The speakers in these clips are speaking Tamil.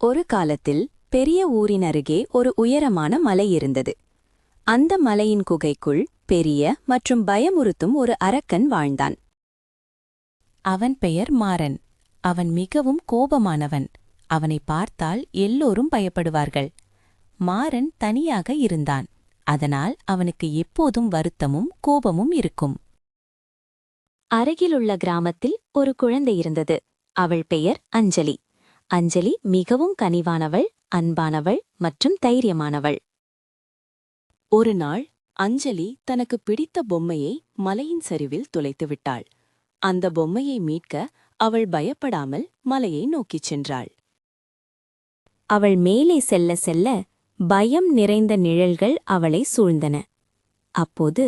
ஒரு காலத்தில் பெரிய ஊரின் அருகே ஒரு உயரமான மலை இருந்தது. அந்த மலையின் குகைக்குள் பெரிய மற்றும் பயமுறுத்தும் ஒரு அரக்கன் வாழ்ந்தான். அவன் பெயர் மாறன். அவன் மிகவும் கோபமானவன். அவனை பார்த்தால் எல்லோரும் பயப்படுவார்கள். மாறன் தனியாக இருந்தான். அதனால் அவனுக்கு எப்போதும் வருத்தமும் கோபமும் இருக்கும். அருகிலுள்ள கிராமத்தில் ஒரு குழந்தை இருந்தது. அவள் பெயர் அஞ்சலி. அஞ்சலி மிகவும் கனிவானவள் அன்பானவள் மற்றும் தைரியமானவள். ஒரு நாள் அஞ்சலி தனக்கு பிடித்த பொம்மையை மலையின் சரிவில் துளைத்து விட்டாள். அந்த பொம்மையை மீட்க அவள் பயப்படாமல் மலையை நோக்கிச் சென்றாள். அவள் மேலே செல்ல செல்ல பயம் நிறைந்த நிழல்கள் அவளை சூழ்ந்தன. அப்போது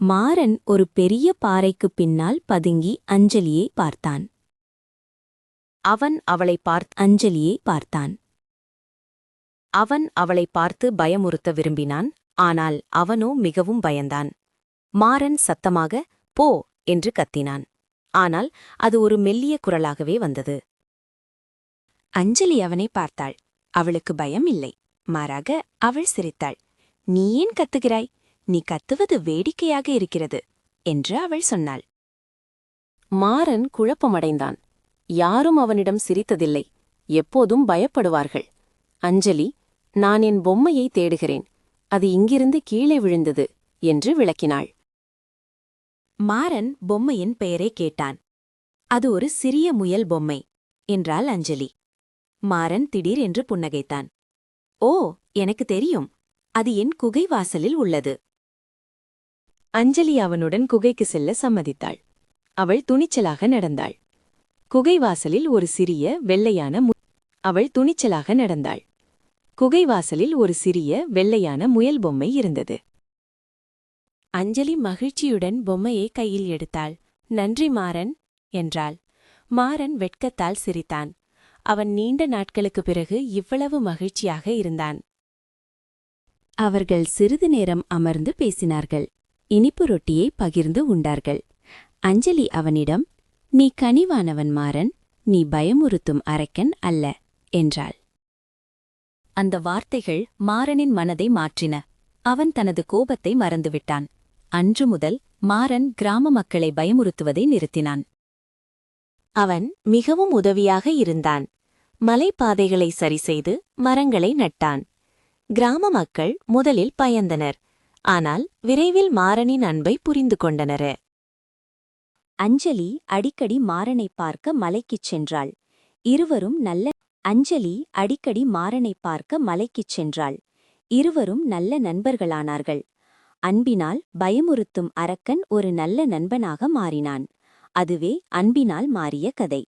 மாறன் ஒரு பெரிய பாறைக்குப் பின்னால் பதுங்கி அஞ்சலியை பார்த்தான். அவன் அவளை பார்த் அஞ்சலியை பார்த்தான். அவன் அவளை பார்த்து பயமுறுத்த விரும்பினான் ஆனால் அவனோ மிகவும் பயந்தான். மாறன் சத்தமாக போ என்று கத்தினான். ஆனால் அது ஒரு மெல்லிய குரலாகவே வந்தது. அஞ்சலி அவனை பார்த்தாள். அவளுக்கு பயம் இல்லை. மாறாக அவள் சிரித்தாள். நீ ஏன் கத்துகிறாய்? நீ கத்துவது வேடிக்கையாக இருக்கிறது என்று அவள் சொன்னாள். மாறன் குழப்பமடைந்தான். யாரும் அவனிடம் சிரித்ததில்லை. எப்போதும் பயப்படுவார்கள். அஞ்சலி நான் என் பொம்மையை தேடுகிறேன். அது இங்கிருந்து கீழே விழுந்தது என்று விளக்கினாள். மாறன் பொம்மையின் பெயரை கேட்டான். அது ஒரு சிறிய முயல் பொம்மை என்றாள் அஞ்சலி. மாறன் திடீர் என்று புன்னகைத்தான். ஓ எனக்கு தெரியும். அது என் குகை வாசலில் உள்ளது. அஞ்சலி அவனுடன் குகைக்கு செல்ல சம்மதித்தாள். அவள் துணிச்சலாக நடந்தாள். குகை வாசலில் ஒரு சிறிய வெள்ளையான மு அவள் துணிச்சலாக நடந்தாள். குகை வாசலில் ஒரு சிறிய வெள்ளையான முயல் பொம்மை இருந்தது. அஞ்சலி மகிழ்ச்சியுடன் பொம்மையை கையில் எடுத்தாள். நன்றி மாறன் என்றாள். மாறன் வெட்கத்தால் சிரித்தான். அவன் நீண்ட நாட்களுக்குப் பிறகு இவ்வளவு மகிழ்ச்சியாக இருந்தான். அவர்கள் சிறிது நேரம் அமர்ந்து பேசினார்கள். இனிப்பு ரொட்டியை பகிர்ந்து உண்டார்கள். அஞ்சலி அவனிடம் நீ கனிவானவன் மாறன் நீ பயமுறுத்தும் அரக்கன் அல்ல என்றாள். அந்த வார்த்தைகள் மாறனின் மனதை மாற்றின. அவன் தனது கோபத்தை மறந்துவிட்டான். அன்று முதல் மாறன் கிராம மக்களை பயமுறுத்துவதை நிறுத்தினான். அவன் மிகவும் உதவியாக இருந்தான். மலைப்பாதைகளை சரிசெய்து மரங்களை நட்டான். கிராம மக்கள் முதலில் பயந்தனர். ஆனால் விரைவில் மாறனின் அன்பை புரிந்து கொண்டனர். அஞ்சலி அடிக்கடி மாறனை பார்க்க மலைக்குச் சென்றாள். இருவரும் நல்ல அஞ்சலி அடிக்கடி மாறனை பார்க்க மலைக்குச் சென்றாள். இருவரும் நல்ல நண்பர்களானார்கள். அன்பினால் பயமுறுத்தும் அரக்கன் ஒரு நல்ல நண்பனாக மாறினான். அதுவே அன்பினால் மாறிய கதை.